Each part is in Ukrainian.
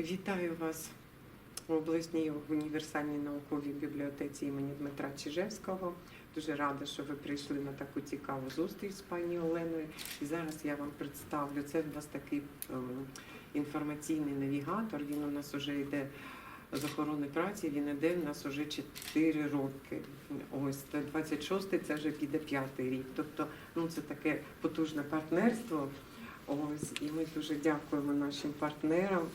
Вітаю вас в обласній універсальній науковій бібліотеці імені Дмитра Чижевського. Дуже рада, що ви прийшли на таку цікаву зустріч з пані Оленою. І зараз я вам представлю. Це в нас такий ем, інформаційний навігатор. Він у нас вже йде з охорони праці. Він іде в нас уже 4 роки. Ось це 26-й, це вже піде п'ятий рік. Тобто, ну це таке потужне партнерство. Ось, і ми дуже дякуємо нашим партнерам.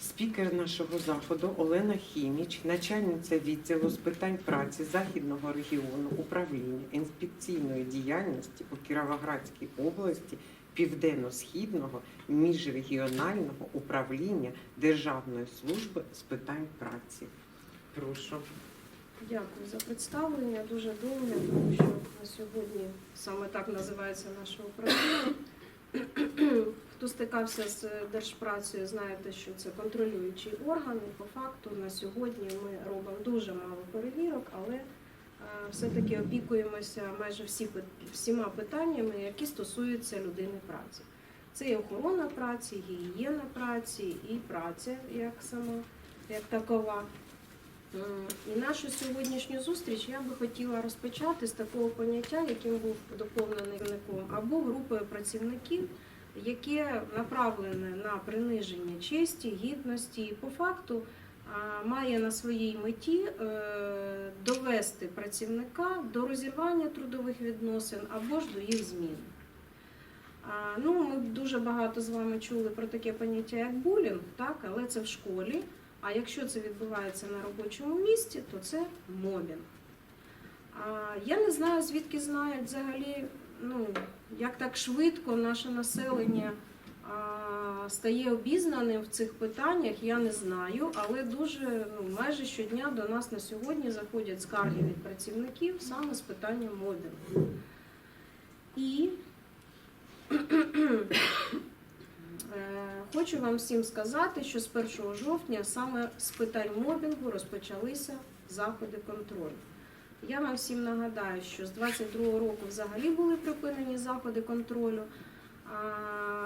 Спікер нашого заходу Олена Хіміч, начальниця відділу з питань праці Західного регіону управління інспекційної діяльності у Кіровоградській області Південно-Східного міжрегіонального управління Державної служби з питань праці. Прошу. Дякую за представлення. Дуже довго, тому що на сьогодні саме так називається наше управління. Хто стикався з держпрацею, знаєте, що це контролюючий орган. По факту на сьогодні ми робимо дуже мало перевірок, але е, все-таки опікуємося майже всі, всіма питаннями, які стосуються людини праці. Це і охорона праці, гігієна праці, і праця як сама, як такова. І нашу сьогоднішню зустріч я би хотіла розпочати з такого поняття, яким був доповнений або групою працівників, яке направлене на приниження честі, гідності і по факту має на своїй меті е, довести працівника до розірвання трудових відносин або ж до їх зміни. А, Ну, ми дуже багато з вами чули про таке поняття, як булінг, так, але це в школі. А якщо це відбувається на робочому місці, то це мобінг. Я не знаю, звідки знають взагалі, ну, як так швидко наше населення а, стає обізнаним в цих питаннях, я не знаю, але дуже ну, майже щодня до нас на сьогодні заходять скарги від працівників саме з питанням мобінгу. І Е, Хочу вам всім сказати, що з 1 жовтня саме з питань мобінгу розпочалися заходи контролю. Я вам всім нагадаю, що з 22 року взагалі були припинені заходи контролю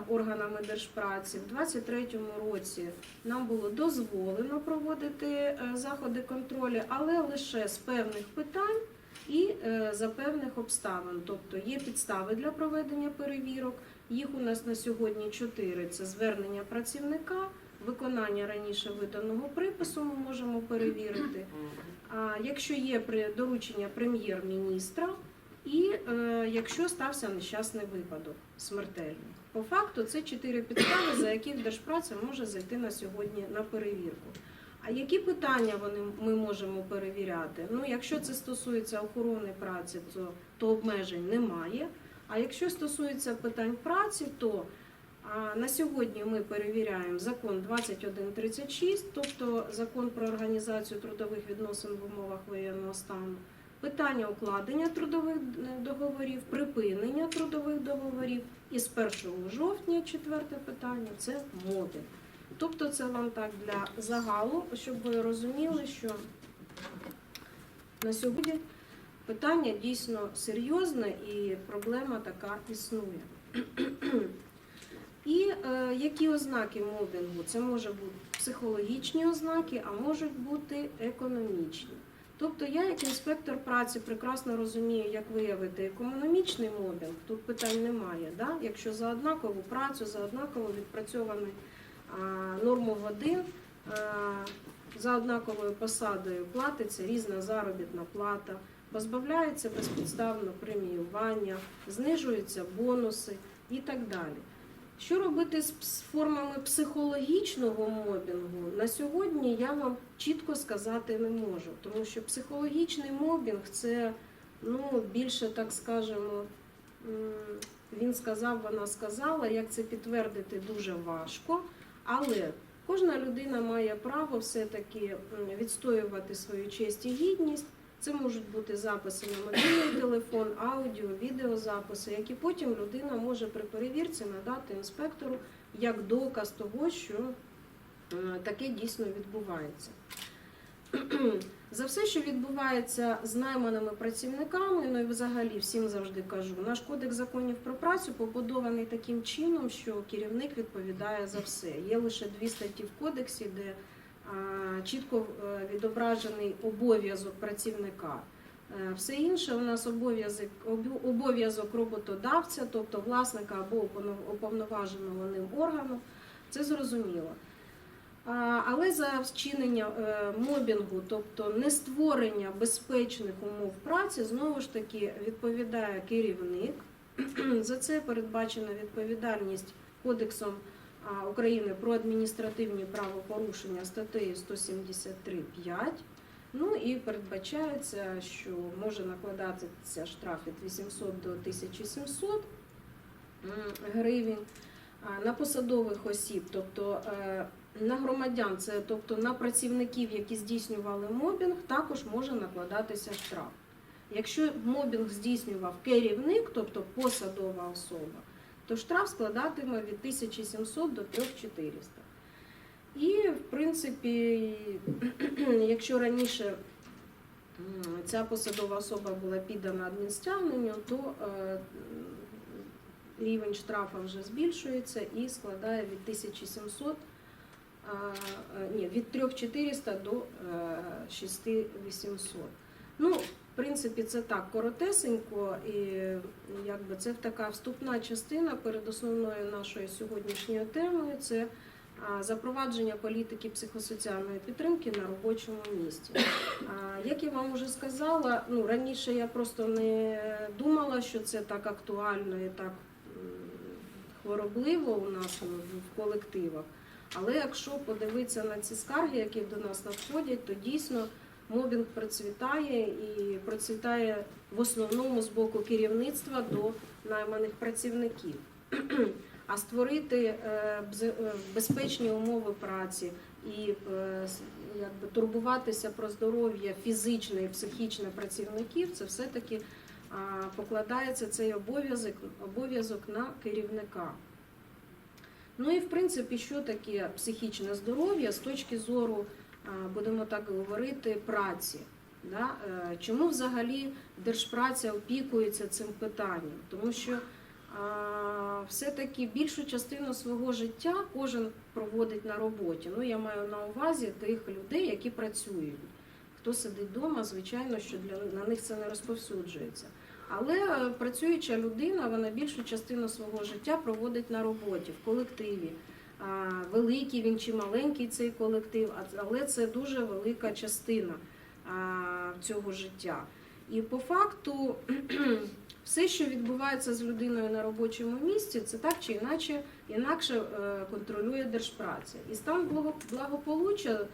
органами держпраці. В 23 році нам було дозволено проводити е, заходи контролю, але лише з певних питань і е, за певних обставин. Тобто є підстави для проведення перевірок. Їх у нас на сьогодні чотири: це звернення працівника, виконання раніше виданого припису. Ми можемо перевірити. А якщо є доручення прем'єр-міністра, і е, якщо стався нещасний випадок смертельний. По факту це чотири підстави, за яких держпраця може зайти на сьогодні на перевірку. А які питання вони ми можемо перевіряти? Ну, якщо це стосується охорони праці, то, то обмежень немає. А якщо стосується питань праці, то на сьогодні ми перевіряємо закон 2136, тобто закон про організацію трудових відносин в умовах воєнного стану, питання укладення трудових договорів, припинення трудових договорів. І з 1 жовтня, четверте питання, це модуль. Тобто це вам так для загалу, щоб ви розуміли, що на сьогодні питання дійсно серйозне і проблема така існує. Які ознаки мобінгу? Це може бути психологічні ознаки, а можуть бути економічні. Тобто я, як інспектор праці, прекрасно розумію, як виявити економічний мобінг, тут питань немає. Да? Якщо за однакову працю, за однаково відпрацьовану норму годин, а, за однаковою посадою платиться різна заробітна плата, позбавляється безпідставно преміювання, знижуються бонуси і так далі. Що робити з формами психологічного мобінгу? На сьогодні я вам чітко сказати не можу, тому що психологічний мобінг це ну, більше, так скажемо, він сказав, вона сказала. Як це підтвердити дуже важко, але кожна людина має право все-таки відстоювати свою честь і гідність. Це можуть бути записи на мобільний телефон, аудіо, відеозаписи, які потім людина може при перевірці надати інспектору як доказ того, що е, таке дійсно відбувається. За все, що відбувається з найманими працівниками, ну і взагалі всім завжди кажу, наш кодекс законів про працю побудований таким чином, що керівник відповідає за все. Є лише дві статті в кодексі, де чітко е, відображений обов'язок працівника. Е, Все інше у нас обов'язок обов'язок роботодавця, тобто власника або уповноваженого ним органу. Це зрозуміло. Але за вчинення е, мобінгу, тобто не створення безпечних умов праці, знову ж таки відповідає керівник. За це передбачена відповідальність Кодексом України про адміністративні правопорушення статтею 173.5. Ну і передбачається, що може накладатися штраф від 800 до 1700 гривень. На посадових осіб, тобто е, на громадян, це тобто на працівників, які здійснювали мобінг, також може накладатися штраф. Якщо мобінг здійснював керівник, тобто посадова особа, то штраф складатиме від 1700 до 3400. І, в принципі, якщо раніше ця посадова особа була піддана адмінстягненню, то е, рівень штрафа вже збільшується і складає від 1700, е, ні, від 3400 до е, 6800. Ну, в принципі, це так коротесенько, і якби це така вступна частина перед основною нашою сьогоднішньою темою. Це запровадження політики психосоціальної підтримки на робочому місці. Як я вам вже сказала, ну раніше я просто не думала, що це так актуально і так хворобливо у нас ну, в колективах. Але якщо подивитися на ці скарги, які до нас надходять, то дійсно мобінг процвітає і процвітає в основному з боку керівництва до найманих працівників. А створити е, е, безпечні умови праці і е, якби турбуватися про здоров'я фізичне і психічне працівників, це все-таки покладається цей обов'язок, обов'язок на керівника. Ну і в принципі, що таке психічне здоров'я з точки зору, будемо так говорити, праці. Да? Е, Чому взагалі держпраця опікується цим питанням? Тому що все-таки більшу частину свого життя кожен проводить на роботі. Ну, я маю на увазі тих людей, які працюють. Хто сидить вдома, звичайно, що для на них це не розповсюджується. Але е, працююча людина, вона більшу частину свого життя проводить на роботі, в колективі. Великий він чи маленький цей колектив, але це дуже велика частина цього життя. І по факту все, що відбувається з людиною на робочому місці, це так чи іначе інакше е, контролює держпраця. І стан благополуччя,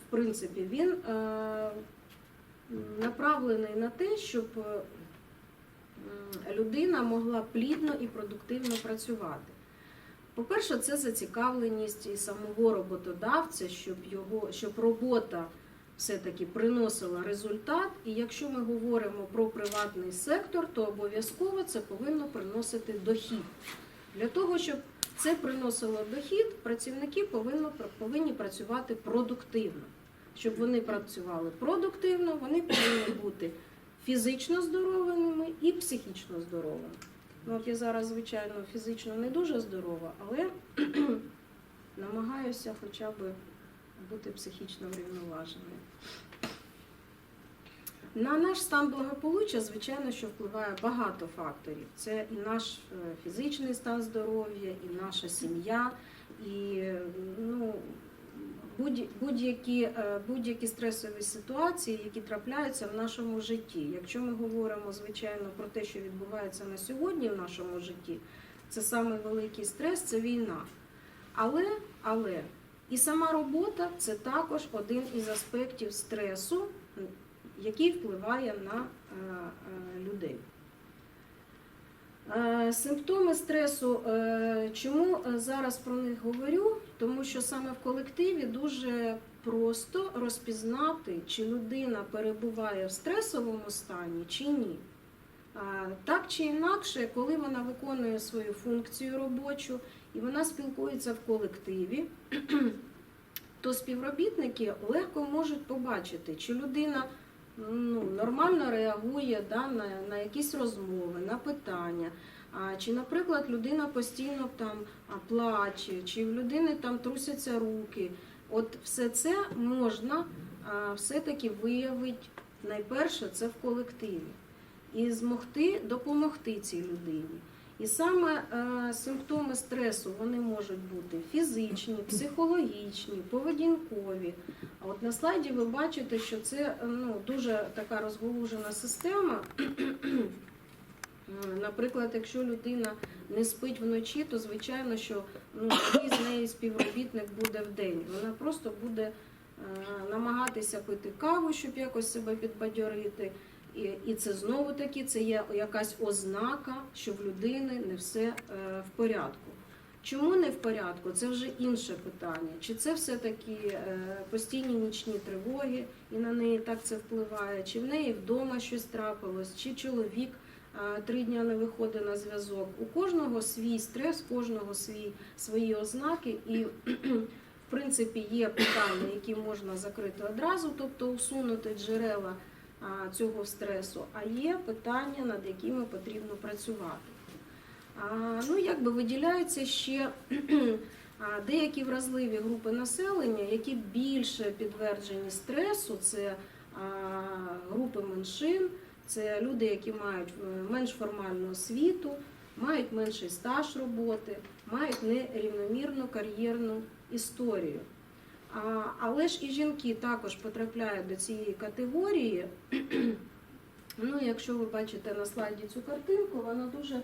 в принципі, він е, направлений на те, щоб людина могла плідно і продуктивно працювати. По-перше, це зацікавленість і самого роботодавця, щоб його щоб робота все-таки приносила результат. І якщо ми говоримо про приватний сектор, то обов'язково це повинно приносити дохід. Для того, щоб це приносило дохід, працівники повинно, повинні працювати продуктивно. Щоб вони працювали продуктивно, вони повинні бути фізично здоровими і психічно здоровими. Ну, от я зараз, звичайно, фізично не дуже здорова, але намагаюся хоча б бути психічно врівноваженою. На наш стан благополуччя, звичайно, що впливає багато факторів. Це і наш е, фізичний стан здоров'я, і наша сім'я, і ну, будь-які, е, будь-які стресові ситуації, які трапляються в нашому житті. Якщо ми говоримо, звичайно, про те, що відбувається на сьогодні в нашому житті, це саме великий стрес, це війна. Але, але і сама робота це також один із аспектів стресу, який впливає на е, е, людей. Е, Симптоми стресу, е, чому е, зараз про них говорю? Тому що саме в колективі дуже просто розпізнати, чи людина перебуває в стресовому стані, чи ні. Так чи інакше, коли вона виконує свою функцію робочу і вона спілкується в колективі, то то співробітники легко можуть побачити, чи людина ну, нормально реагує да, на, на якісь розмови, на питання. А, чи, наприклад, людина постійно там плаче, чи в людини там трусяться руки. От все це можна все-таки виявити найперше це в колективі і змогти допомогти цій людині. І саме е, симптоми стресу вони можуть бути фізичні, психологічні, поведінкові. От на слайді ви бачите, що це ну, дуже така розголужена система. Наприклад, якщо людина не спить вночі, то звичайно, що ну, з неї співробітник буде в день. Вона просто буде е, намагатися пити каву, щоб якось себе підбадьорити. І, і це знову таки це є якась ознака, що в людини не все е, в порядку. Чому не в порядку? Це вже інше питання. Чи це все-таки е, постійні нічні тривоги, і на неї так це впливає, чи в неї вдома щось трапилось, чи чоловік е, три дні не виходить на зв'язок. У кожного свій стрес, у кожного свій, свої ознаки, і в принципі є питання, які можна закрити одразу, тобто усунути джерела цього стресу, а є питання, над якими потрібно працювати. Ну, якби виділяються ще деякі вразливі групи населення, які більше підтверджені стресу, це групи меншин, це люди, які мають е, менш формальну освіту, мають менший стаж роботи, мають нерівномірну кар'єрну історію. Але ж і жінки також потрапляють до цієї категорії. Ну, якщо ви бачите на слайді цю картинку, вона дуже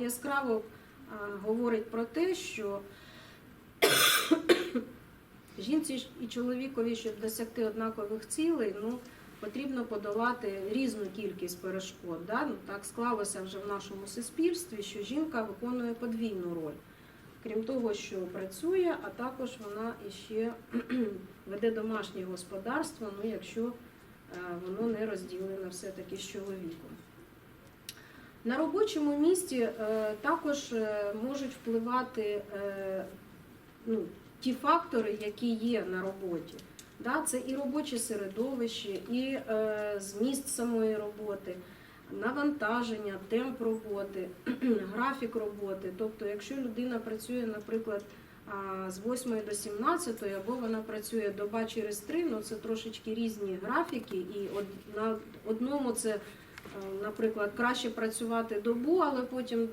яскраво говорить про те, що жінці і чоловікові, щоб досягти однакових цілей, ну, потрібно подолати різну кількість перешкод. Да? Ну, так склалося вже в нашому суспільстві, що жінка виконує подвійну роль. Крім того, що працює, а також вона іще веде домашнє господарство, ну, якщо е, воно не розділене все-таки з чоловіком. На робочому місці е, також е, можуть впливати е, ну, ті фактори, які є на роботі. Це і робоче середовище, і зміст самої роботи, навантаження, темп роботи, графік роботи. Тобто, якщо людина працює, наприклад, з 8 до 17, або вона працює доба через 3, ну це трошечки різні графіки, і на одному це, наприклад, краще працювати добу, але потім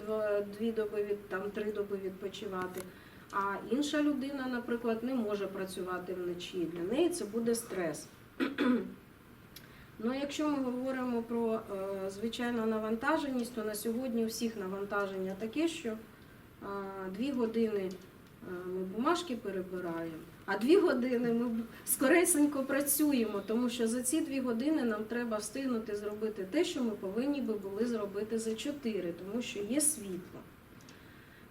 дві доби від там три доби відпочивати. А інша людина, наприклад, не може працювати вночі. Для неї це буде стрес. Ну, якщо ми говоримо про е, звичайну навантаженість, то на сьогодні у всіх навантаження таке, що е, дві години е, ми бумажки перебираємо, а дві години ми скоресенько працюємо, тому що за ці дві години нам треба встигнути зробити те, що ми повинні би були зробити за чотири, тому що є світло.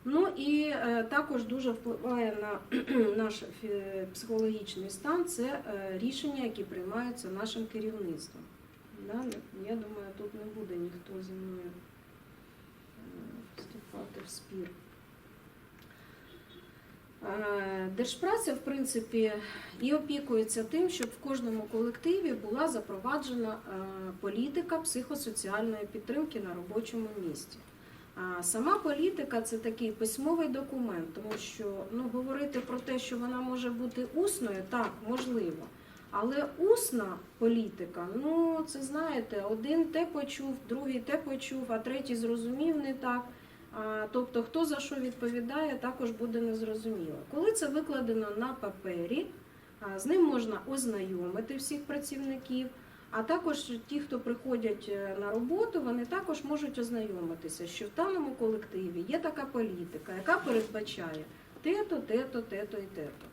Ну і е, також дуже впливає на наш психологічний стан це е, рішення, які приймаються нашим керівництвом. Я думаю, тут не буде ніхто зі мною е, вступати в спір. Е, Держпраця, в принципі, і опікується тим, щоб в кожному колективі була запроваджена е, політика психосоціальної підтримки на робочому місці. А сама політика це такий письмовий документ, тому що ну, говорити про те, що вона може бути усною, так, можливо. Але усна політика, ну це знаєте, один те почув, другий те почув, а третій зрозумів не так. Тобто, хто за що відповідає, також буде незрозуміло. Коли це викладено на папері, з ним можна ознайомити всіх працівників. А також ті, хто приходять е, на роботу, вони також можуть ознайомитися, що в даному колективі є така політика, яка передбачає те-то, те-то, те-то і те-то.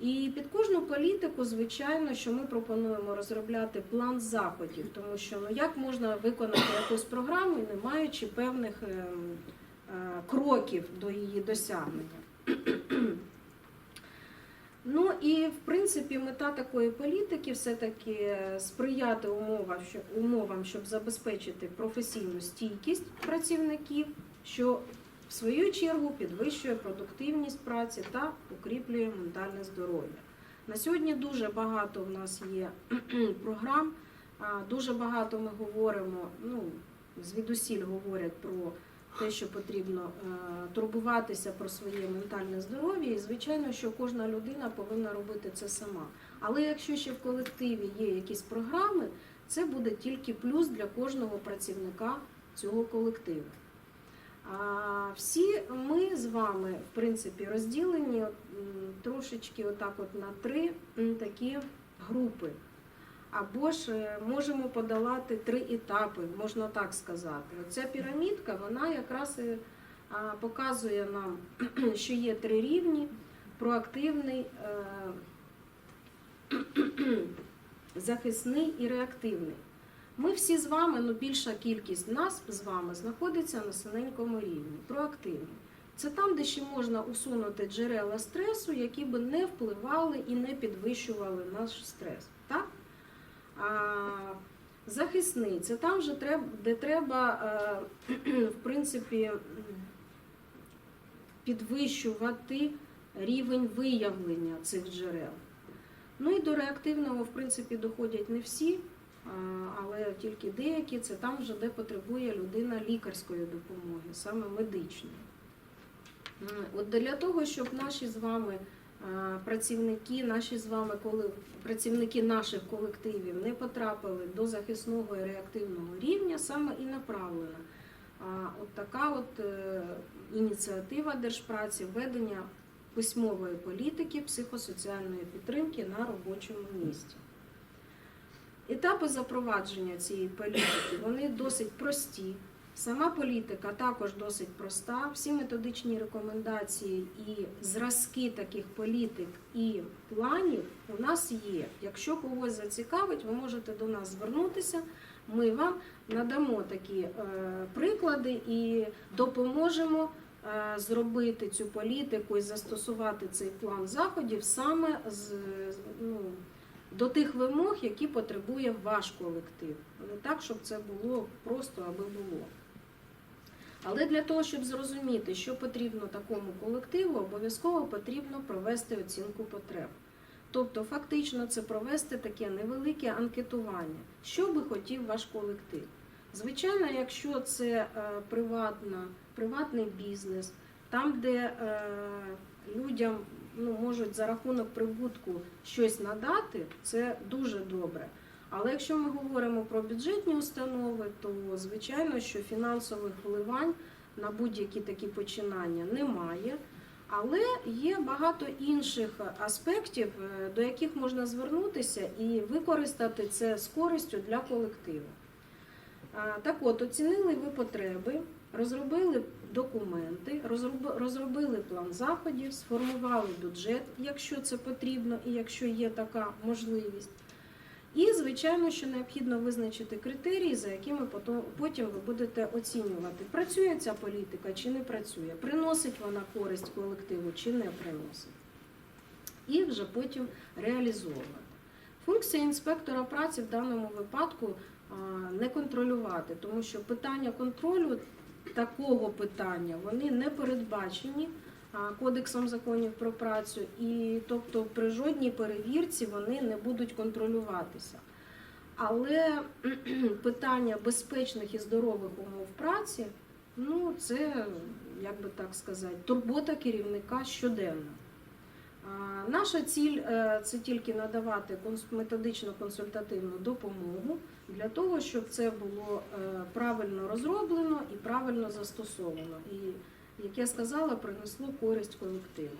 І під кожну політику, звичайно, що ми пропонуємо розробляти план заходів, тому що ну як можна виконати якусь програму, не маючи певних ем, е, кроків до її досягнення. Ну і в принципі мета такої політики все-таки сприяти умовам, щоб забезпечити професійну стійкість працівників, що в свою чергу підвищує продуктивність праці та укріплює ментальне здоров'я. На сьогодні дуже багато в нас є програм, дуже багато ми говоримо, ну, звідусіль говорять про те, що потрібно е, турбуватися про своє ментальне здоров'я, і звичайно, що кожна людина повинна робити це сама. Але якщо ще в колективі є якісь програми, це буде тільки плюс для кожного працівника цього колективу. Всі ми з вами, в принципі, розділені трошечки отак от на три такі групи. Або ж е, можемо подолати три етапи, можна так сказати. Ця пірамідка, вона якраз і показує нам, що є три рівні: проактивний, е, захисний і реактивний. Ми всі з вами, ну більша кількість нас з вами знаходиться на синенькому рівні, проактивний. Це там, де ще можна усунути джерела стресу, які би не впливали і не підвищували наш стрес. Так? А, захисний це там, же треб- де треба, е, в принципі, підвищувати рівень виявлення цих джерел. Ну і до реактивного, в принципі, доходять не всі, але тільки деякі. Це там вже де потребує людина лікарської допомоги, саме медичної. От для того, щоб наші з вами працівники, наші з вами коли працівники наших колективів не потрапили до захисного і реактивного рівня, саме і направлена. От така от е, ініціатива держпраці введення письмової політики психосоціальної підтримки на робочому місці. Етапи запровадження цієї політики вони досить прості. Сама політика також досить проста. Всі методичні рекомендації і зразки таких політик і планів у нас є. Якщо когось зацікавить, ви можете до нас звернутися. Ми вам надамо такі е, приклади і допоможемо е, зробити цю політику і застосувати цей план заходів саме з, ну, до тих вимог, які потребує ваш колектив. Не так, щоб це було просто аби було. Але для того, щоб зрозуміти, що потрібно такому колективу, обов'язково потрібно провести оцінку потреб. Тобто, фактично, це провести таке невелике анкетування, що би хотів ваш колектив. Звичайно, якщо це е, приватна, приватний бізнес, там, де е, людям ну, можуть за рахунок прибутку щось надати, це дуже добре. Але якщо ми говоримо про бюджетні установи, то звичайно, що фінансових вливань на будь-які такі починання немає. Але є багато інших аспектів, е, до яких можна звернутися і використати це з користю для колективу. Так от, оцінили ви потреби, розробили документи, розробили план заходів, сформували бюджет, якщо це потрібно і якщо є така можливість. І, звичайно, що необхідно визначити критерії, за якими потім ви будете оцінювати, працює ця політика чи не працює, приносить вона користь колективу чи не приносить. І вже потім реалізовувати. Функція інспектора праці в даному випадку не контролювати, тому що питання контролю такого питання вони не передбачені Кодексом законів про працю, і тобто при жодній перевірці вони не будуть контролюватися. Але питання безпечних і здорових умов праці, ну це, як би так сказати, турбота керівника щоденно. Наша ціль е, це тільки надавати конс- методично-консультативну допомогу для того, щоб це було е, правильно розроблено і правильно застосовано. І, як я сказала, принесло користь колективу.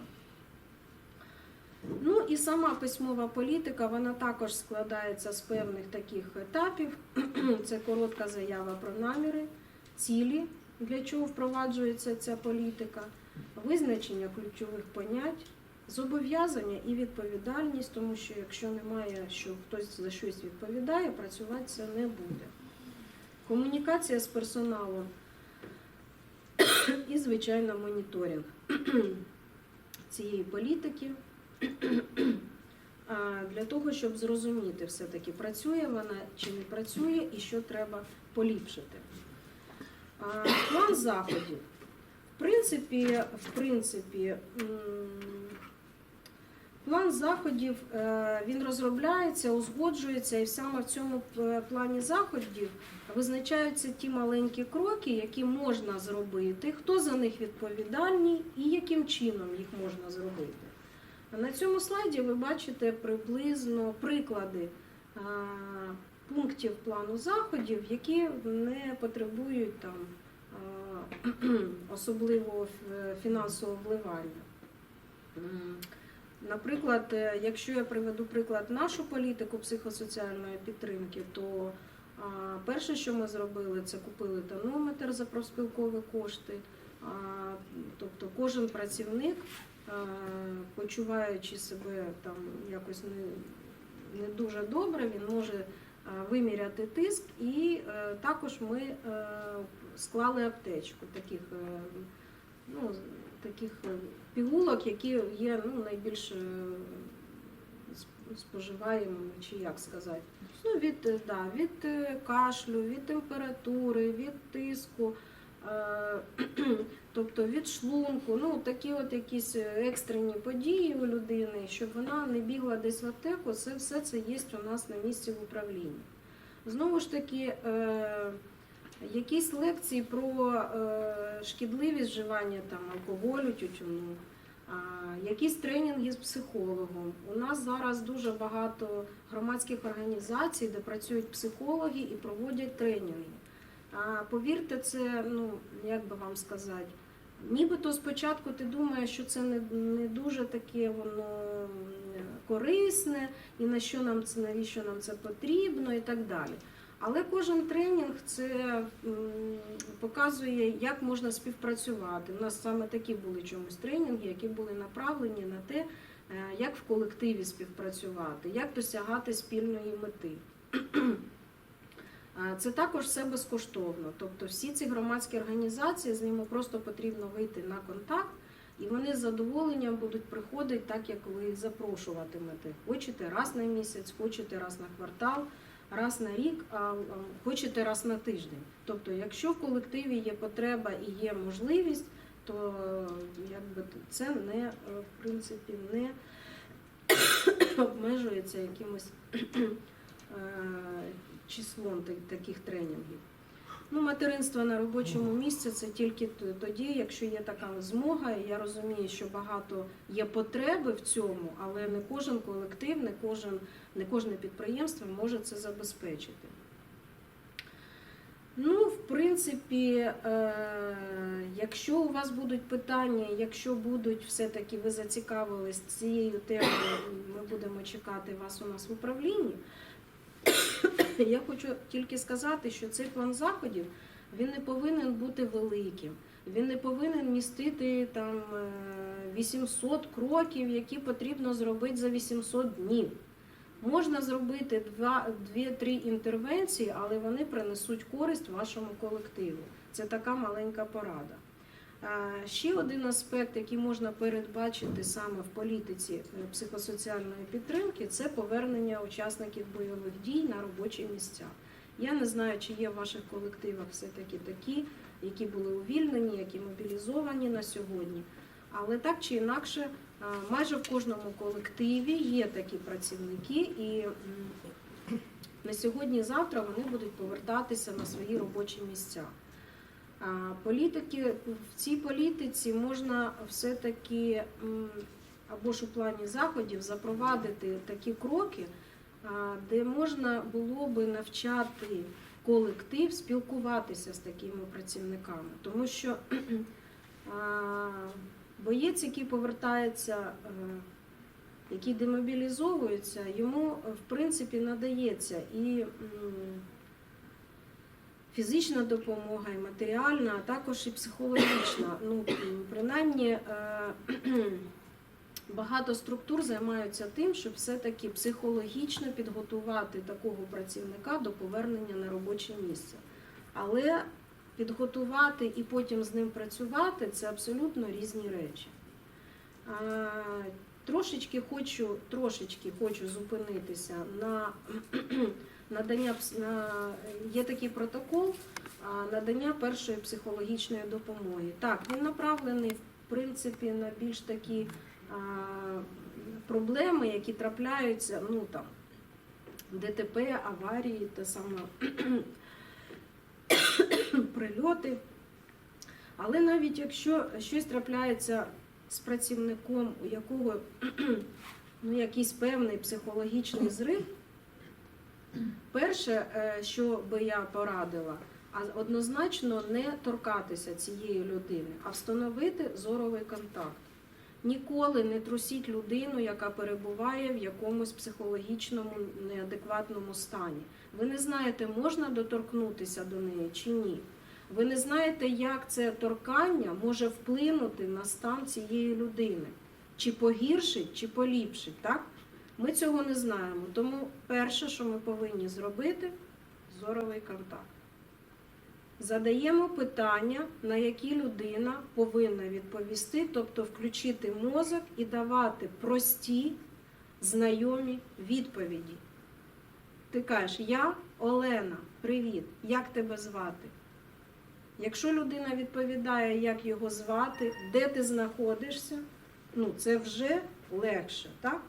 Ну і сама письмова політика, вона також складається з певних таких етапів. Це коротка заява про наміри, цілі, для чого впроваджується ця політика, визначення ключових понять, зобов'язання і відповідальність, тому що якщо немає, що хтось за щось відповідає, працювати це не буде. Комунікація з персоналом і, звичайно, моніторинг цієї політики. Для того, щоб зрозуміти все-таки, працює вона чи не працює і що треба поліпшити. План заходів. В принципі, в принципі, план заходів е, він розробляється, узгоджується, і саме в цьому плані заходів визначаються ті маленькі кроки, які можна зробити, хто за них відповідальний і яким чином їх можна зробити. На цьому слайді ви бачите приблизно приклади пунктів плану заходів, які не потребують там особливого фінансового вливання. Наприклад, е, якщо я приведу приклад нашу політику психосоціальної підтримки, то перше, що ми зробили, це купили тонометр за профспілкові кошти. Тобто кожен працівник, почуваючи себе там якось не, не дуже добре, він може виміряти тиск, і е, також ми е, склали аптечку таких, ну, таких е, пігулок, які є ну, найбільш е, сп- споживаємими, чи як сказати. Ну, від, е, да, від кашлю, від температури, від тиску, тобто від шлунку, ну такі от якісь екстрені події у людини, щоб вона не бігла десь в аптеку, це все це є у нас на місці в управлінні. Знову ж таки, якісь лекції про е, шкідливість вживання там, алкоголю, тютюну, якісь тренінги з психологом. У нас зараз дуже багато громадських організацій, де працюють психологи і проводять тренінги. А, повірте, це, ну, як би вам сказати, нібито спочатку ти думаєш, що це не, не дуже таке воно корисне, і на що нам це, навіщо нам це потрібно, і так далі. Але кожен тренінг це показує, як можна співпрацювати. У нас саме такі були чомусь тренінги, які були направлені на те, е, як в колективі співпрацювати, як досягати спільної мети. Е, Це також все безкоштовно. Тобто всі ці громадські організації з ними просто потрібно вийти на контакт, і вони з задоволенням будуть приходити так, як ви запрошуватимете. Хочете раз на місяць, хочете раз на квартал, раз на рік, а хочете раз на тиждень. Тобто, якщо в колективі є потреба і є можливість, то е, якби це не е, в принципі не обмежується якимось е, числом таких тренінгів. Ну, материнство на робочому місці це тільки тоді, якщо є така змога. Я розумію, що багато є потреби в цьому, але не кожен колектив, не кожен, не кожне підприємство може це забезпечити. Ну, в принципі, е, якщо у вас будуть питання, якщо будуть все-таки ви зацікавились цією темою, ми будемо чекати вас у нас в управлінні. Я хочу тільки сказати, що цей план заходів він не повинен бути великим. Він не повинен містити там е, 800 кроків, які потрібно зробити за 800 днів. Можна зробити 2-3 інтервенції, але вони принесуть користь вашому колективу. Це така маленька порада. Ще один аспект, який можна передбачити саме в політиці е, психосоціальної підтримки, це повернення учасників бойових дій на робочі місця. Я не знаю, чи є в ваших колективах все-таки такі, які були увільнені, які мобілізовані на сьогодні. Але так чи інакше, е, майже в кожному колективі є такі працівники, і на сьогодні-завтра вони будуть повертатися на свої робочі місця. Політики в цій політиці можна все-таки або ж у плані заходів запровадити такі кроки, де можна було би навчати колектив спілкуватися з такими працівниками, тому що боєць, який повертається, е, який демобілізовується, йому в принципі надається і. Фізична допомога, і матеріальна, а також і психологічна. Ну, принаймні, е, багато структур займаються тим, щоб все-таки психологічно підготувати такого працівника до повернення на робоче місце. Але підготувати і потім з ним працювати це абсолютно різні речі. Е, Трошечки хочу, трошечки хочу зупинитися на надання є такий протокол надання першої психологічної допомоги. Так, він направлений в принципі на більш такі проблеми, які трапляються, ну там ДТП, аварії, те саме прильоти. Але навіть якщо щось трапляється з працівником, у якого ну, якийсь певний психологічний зрив, перше, е, що би я порадила, однозначно не торкатися цієї людини, а встановити зоровий контакт. Ніколи не трусіть людину, яка перебуває в якомусь психологічному неадекватному стані. Ви не знаєте, можна доторкнутися до неї чи ні. Ви не знаєте, як це торкання може вплинути на стан цієї людини, чи погіршить, чи поліпшить. Так? Ми цього не знаємо. Тому перше, що ми повинні зробити зоровий контакт. Задаємо питання, на які людина повинна відповісти, тобто включити мозок і давати прості, знайомі відповіді. Ти кажеш, я Олена, привіт, як тебе звати? Якщо людина відповідає, як його звати, де ти знаходишся, ну це вже легше, так?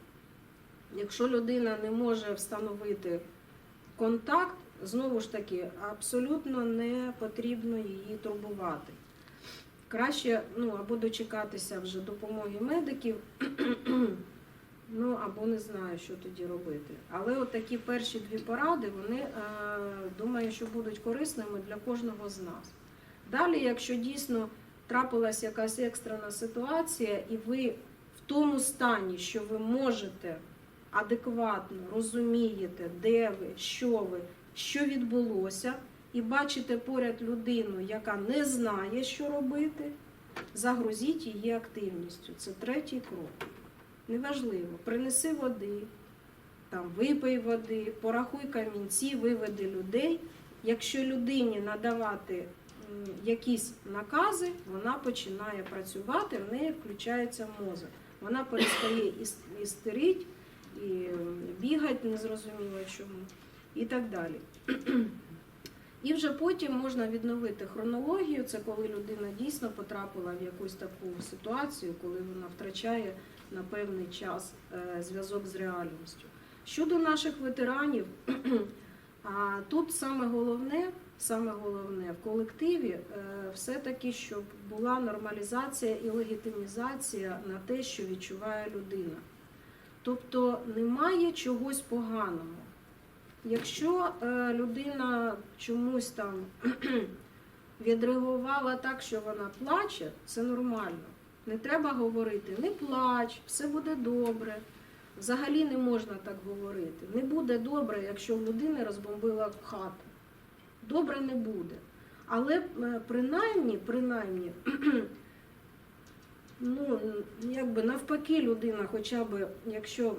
Якщо людина не може встановити контакт, знову ж таки, абсолютно не потрібно її турбувати. Краще ну, або дочекатися вже допомоги медиків, ну або не знаю, що тоді робити. Але от такі перші дві поради, вони е, думаю, що будуть корисними для кожного з нас. Далі, якщо дійсно трапилась якась екстрена ситуація, і ви в тому стані, що ви можете адекватно розумієте, де ви, що ви, що відбулося, і бачите поряд людину, яка не знає, що робити, загрузіть її активністю. Це третій крок. Неважливо, принеси води, там, випий води, порахуй камінці, виведи людей. Якщо людині надавати якісь накази, вона починає працювати, в неї включається мозок. Вона перестає іс- істерить і м, бігати незрозуміло чому, і так далі. І вже потім можна відновити хронологію. Це коли людина дійсно потрапила в якусь таку ситуацію, коли вона втрачає на певний час е, зв'язок з реальністю. Щодо наших ветеранів, тут саме головне, саме головне в колективі е, все-таки, щоб була нормалізація і легітимізація на те, що відчуває людина. Тобто немає чогось поганого. Якщо е, людина чомусь там відреагувала так, що вона плаче, це нормально. Не треба говорити, не плач, все буде добре. Взагалі не можна так говорити. Не буде добре, якщо в людини розбомбила хату. Добре не буде. Але е, принаймні, принаймні, ну, якби навпаки, людина, хоча б, якщо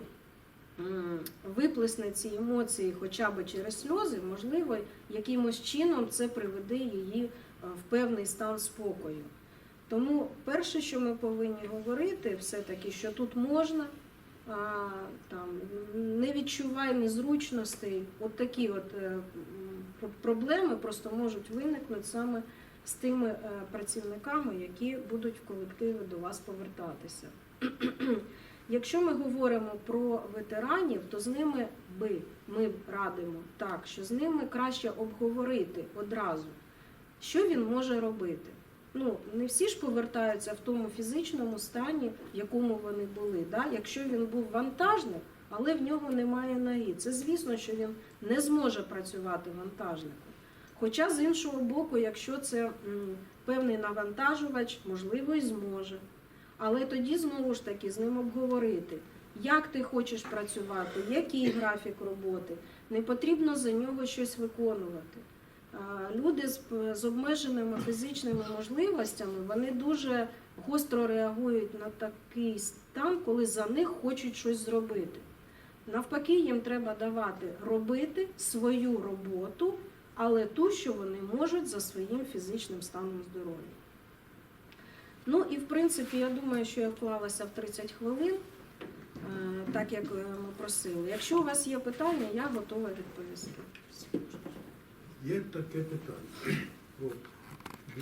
виплесне ці емоції хоча б через сльози, можливо, якимось чином це приведе її е, в певний стан спокою. Тому перше, що ми повинні говорити, все-таки, що тут можна, а, там, не відчувай незручностей, от такі от е, проблеми просто можуть виникнути саме з тими е, працівниками, які будуть в колективи до вас повертатися. Якщо ми говоримо про ветеранів, то з ними би ми радимо так, що з ними краще обговорити одразу, що він може робити. Ну, не всі ж повертаються в тому фізичному стані, в якому вони були. Да? Якщо він був вантажник, але в нього немає ноги, це звісно, що він не зможе працювати вантажником. Хоча з іншого боку, якщо це певний навантажувач, можливо, і зможе. Але тоді знову ж таки з ним обговорити, як ти хочеш працювати, який графік роботи. Не потрібно за нього щось виконувати. Люди з, обмеженими фізичними можливостями вони дуже гостро реагують на такий стан, коли за них хочуть щось зробити. Навпаки, їм треба давати робити свою роботу, але ту, що вони можуть за своїм фізичним станом здоров'я. Ну і в принципі, я думаю, що я вклалася в 30 хвилин, е, так як е, ми просили. Якщо у вас є питання, я готова відповісти. Є таке питання. Вот.